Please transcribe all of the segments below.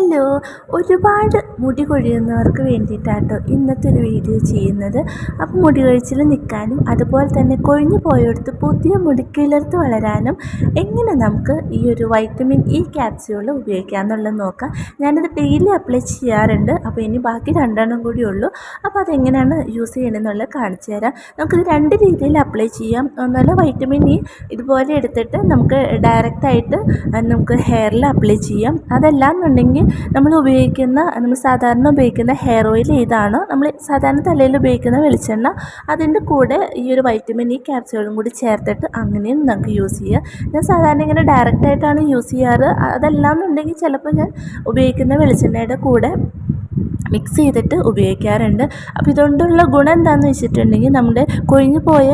Hello. ഒരുപാട് മുടി കൊഴിയുന്നവർക്ക് വേണ്ടിയിട്ടാട്ടോ ഇന്നത്തെ ഒരു വീഡിയോ ചെയ്യുന്നത്. അപ്പോൾ മുടി കൊഴിച്ചിൽ നിൽക്കാനും അതുപോലെ തന്നെ കൊഴിഞ്ഞു പോയെടുത്ത് പുതിയ മുടി കിളിർത്ത് വളരാനും എങ്ങനെ നമുക്ക് ഈ ഒരു വൈറ്റമിൻ ഇ ക്യാപ്സ്യൂൾ ഉപയോഗിക്കാം എന്നുള്ളത് നോക്കാം. ഞാനത് ഡെയിലി അപ്ലൈ ചെയ്യാറുണ്ട്. അപ്പോൾ ഇനി ബാക്കി രണ്ടെണ്ണം കൂടി ഉള്ളൂ. അപ്പോൾ അതെങ്ങനെയാണ് യൂസ് ചെയ്യണമെന്നുള്ളത് കാണിച്ചു തരാം. നമുക്കിത് രണ്ട് രീതിയിൽ അപ്ലൈ ചെയ്യാം. ഒന്നല്ല വൈറ്റമിൻ ഇ ഇതുപോലെ എടുത്തിട്ട് നമുക്ക് ഡയറക്റ്റായിട്ട് നമുക്ക് ഹെയറിൽ അപ്ലൈ ചെയ്യാം. അതല്ല എന്നുണ്ടെങ്കിൽ നമ്മൾ ഉപയോഗിക്കുന്ന നമ്മൾ സാധാരണ ഉപയോഗിക്കുന്ന ഹെയർ ഓയിൽ ഏതാണോ നമ്മൾ സാധാരണ തലയിൽ ഉപയോഗിക്കുന്ന വെളിച്ചെണ്ണ. അതിന്റെ കൂടെ ഈ ഒരു വൈറ്റമിൻ ഇ ക്യാപ്സ്യൂളും കൂടി ചേർത്തിട്ട് അങ്ങനെയും നമുക്ക് യൂസ് ചെയ്യാം ഞാൻ സാധാരണ ഇങ്ങനെ ഡയറക്റ്റായിട്ടാണ് യൂസ് ചെയ്യാറ്. അതല്ല എന്നുണ്ടെങ്കിൽ ചിലപ്പോൾ ഞാൻ ഉപയോഗിക്കുന്ന വെളിച്ചെണ്ണയുടെ കൂടെ മിക്സ് ചെയ്തിട്ട് ഉപയോഗിക്കാറുണ്ട്. അപ്പോൾ ഇതുകൊണ്ടുള്ള ഗുണം എന്താണെന്ന് വെച്ചിട്ടുണ്ടെങ്കിൽ നമ്മുടെ കൊഴിഞ്ഞു പോയ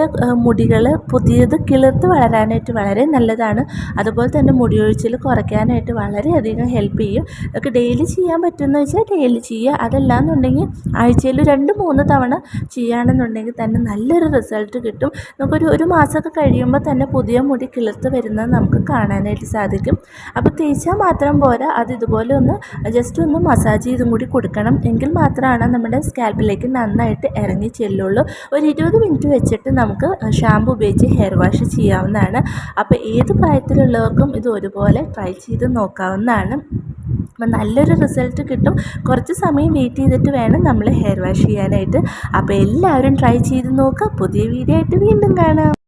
മുടികൾ പുതിയത് കിളിർത്ത് വളരാനായിട്ട് വളരെ നല്ലതാണ്. അതുപോലെ തന്നെ മുടിയൊഴിച്ചിൽ കുറയ്ക്കാനായിട്ട് വളരെയധികം ഹെൽപ്പ് ചെയ്യും. നമുക്ക് ഡെയിലി ചെയ്യാൻ പറ്റുമെന്ന് വെച്ചാൽ ഡെയിലി ചെയ്യുക. അതല്ല എന്നുണ്ടെങ്കിൽ ആഴ്ചയിൽ രണ്ട് മൂന്ന് തവണ ചെയ്യുകയാണെന്നുണ്ടെങ്കിൽ തന്നെ നല്ലൊരു റിസൾട്ട് കിട്ടും. നമുക്കൊരു ഒരു മാസമൊക്കെ കഴിയുമ്പോൾ തന്നെ പുതിയ മുടി കിളിർത്ത് വരുന്നത് നമുക്ക് കാണാനായിട്ട് സാധിക്കും. അപ്പോൾ തേച്ചാൽ മാത്രം പോരാ. അത് ഇതുപോലെ ഒന്ന് ജസ്റ്റ് ഒന്ന് മസാജ് ചെയ്തും കൂടി കൊടുക്കണം. എങ്കിൽ മാത്രമാണ് നമ്മുടെ സ്കാൽപ്പിലേക്ക് നന്നായിട്ട് ഇറങ്ങി ചെല്ലുള്ളൂ. ഒരു ഇരുപത് മിനിറ്റ് വെച്ചിട്ട് നമുക്ക് ഷാമ്പു ഉപയോഗിച്ച് ഹെയർ വാഷ് ചെയ്യാവുന്നതാണ്. അപ്പോൾ ഏത് പ്രായത്തിലുള്ളവർക്കും ഇത് ഒരുപോലെ ട്രൈ ചെയ്ത് നോക്കാവുന്നതാണ്. അപ്പം നല്ലൊരു റിസൾട്ട് കിട്ടും. കുറച്ച് സമയം വെയിറ്റ് ചെയ്തിട്ട് വേണം നമ്മൾ ഹെയർ വാഷ് ചെയ്യാനായിട്ട്. അപ്പോൾ എല്ലാവരും ട്രൈ ചെയ്ത് നോക്കുക. പുതിയ വീഡിയോ ആയിട്ട് വീണ്ടും കാണാം.